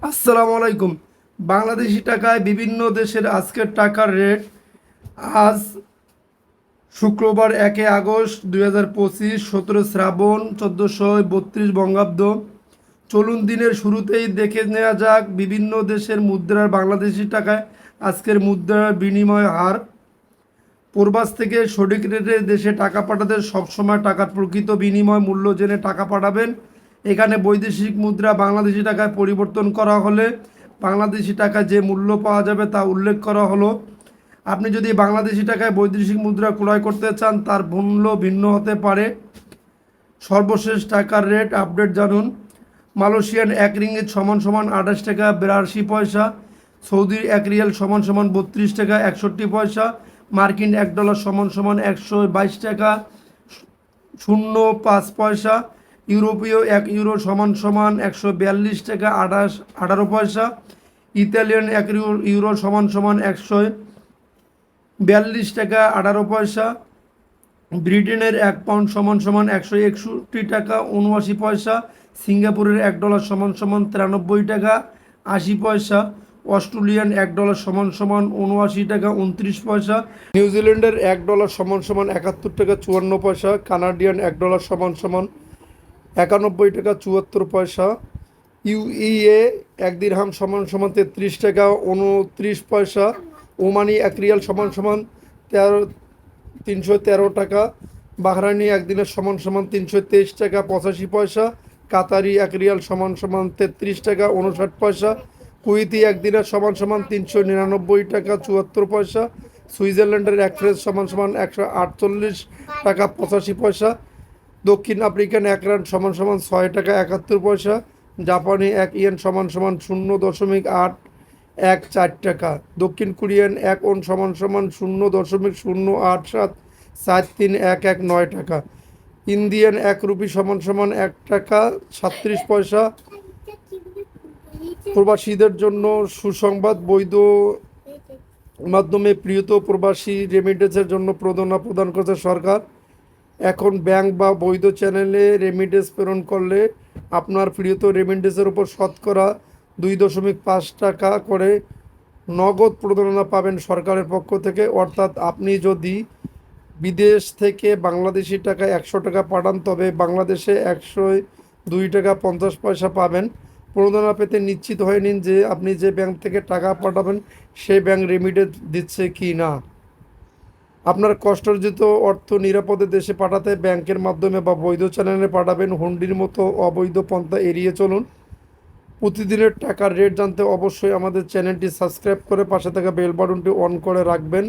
আসসালামু আলাইকুম। বাংলাদেশি টাকায় বিভিন্ন দেশের আজকের টাকার রেট আজ শুক্রবার একে আগস্ট দুই হাজার পঁচিশ, সতেরো শ্রাবণ, চোদ্দোশো বত্রিশ বঙ্গাব্দ। চলুন দিনের শুরুতেই দেখে নেওয়া যাক বিভিন্ন দেশের মুদ্রার বাংলাদেশি টাকায় আজকের মুদ্রার বিনিময় হার। পূর্বাস থেকে সঠিক রেটে দেশে টাকা পাঠাতে সবসময় টাকার প্রকৃত বিনিময় মূল্য জেনে টাকা পাঠাবেন। এখানে বৈদেশিক মুদ্রা বাংলাদেশি টাকায় পরিবর্তন করা হলে বাংলাদেশি টাকা যে মূল্য পাওয়া যাবে তা উল্লেখ করা হলো। আপনি যদি বাংলাদেশি টাকায় বৈদেশিক মুদ্রা ক্রয় করতে চান, তার মূল্য ভিন্ন হতে পারে। সর্বশেষ টাকার রেট আপডেট জানুন। মালয়েশিয়ান এক রিঙ্গিত সমান সমান আঠাশ টাকা বিরাশি পয়সা, সৌদির এক রিয়াল সমান সমান বত্রিশ টাকা একষট্টি পয়সা, মার্কিন এক ডলার সমান সমান একশো বাইশ টাকা, শূন্য পাঁচ পয়সা ইউরোপীয় এক ইউরো সমান সমান একশো বিয়াল্লিশ টাকা আঠাশ, আঠারো পয়সা। ইতালিয়ান এক ইউরো- সমান সমান একশো বিয়াল্লিশ টাকা আঠারো পয়সা। ব্রিটেনের এক পাউন্ড সমান সমান একশো একষট্টি টাকা উনআশি পয়সা। সিঙ্গাপুরের এক ডলার সমান সমান তিরানব্বই টাকা আশি পয়সা। অস্ট্রেলিয়ান এক ডলার সমান সমান উনআশি টাকা উনত্রিশ পয়সা। নিউজিল্যান্ডের এক ডলার সমান সমান একাত্তর টাকা চুয়ান্ন পয়সা। কানাডিয়ান এক ডলার সমান সমান একানব্বই টাকা চুয়াত্তর পয়সা। ইউইএ এক দিরহাম সমান সমান তেত্রিশ টাকা উনত্রিশ পয়সা। ওমানি এক রিয়াল সমান সমান তেরো, তিনশো তেরো টাকা। বাহরানি একদিনের সমান সমান তিনশো তেইশ টাকা পঁচাশি পয়সা। কাতারি এক রিয়াল সমান সমান তেত্রিশ টাকা উনষাট পয়সা। কুইতি একদিনের সমান সমান তিনশো নিরানব্বই টাকা চুয়াত্তর পয়সা। সুইজারল্যান্ডের এক ফ্রেজ সমান সমান একশো আটচল্লিশ টাকা পঁচাশি পয়সা। দক্ষিণ আফ্রিকান এক রান সমান সমান ছয় টাকা একাত্তর পয়সা, জাপানি এক ইয়েন সমান সমান শূন্য দশমিক আট এক চার টাকা, দক্ষিণ কোরিয়ান এক ওন সমান সমান শূন্য দশমিক শূন্য আট সাত সাত তিন এক এক নয় টাকা, ইন্ডিয়ান এক রুপি সমান সমান এক টাকা সাত্রিশ পয়সা। প্রবাসীদের জন্য সুসংবাদ, বৈধ মাধ্যমে প্রিয়ত প্রবাসী রেমিটেন্সের জন্য প্রদানা প্রদান করেছে সরকার। এখন ব্যাংক বা বৈধ চ্যানেলে রেমিটেন্স প্রেরণ করলে আপনার প্রিয়ত রেমিটেন্সের উপর শতকরা দুই দশমিক পাঁচ টাকা করে নগদ প্রদানা পাবেন সরকারের পক্ষ থেকে। অর্থাৎ আপনি যদি বিদেশ থেকে বাংলাদেশি টাকা একশো টাকা পাঠান, তবে বাংলাদেশে একশো দুই টাকা পঞ্চাশ পয়সা পাবেন। প্রণোদনা পেতে নিশ্চিত হয়ে নিন যে আপনি যে ব্যাংক থেকে টাকা পাঠাবেন সেই ব্যাংক রেমিটেন্স দিচ্ছে কি না। আপনার কষ্টার্জিত অর্থ নিরাপদে দেশে পাঠাতে ব্যাংকের মাধ্যমে বা বৈধ চ্যানেলে পাঠাবেন, হুন্ডির মতো অবৈধ পন্থা এড়িয়ে চলুন। প্রতিদিনের টাকার রেট জানতে অবশ্যই আমাদের চ্যানেলটি সাবস্ক্রাইব করে পাশে থাকা বেল বাটনটি অন করে রাখবেন।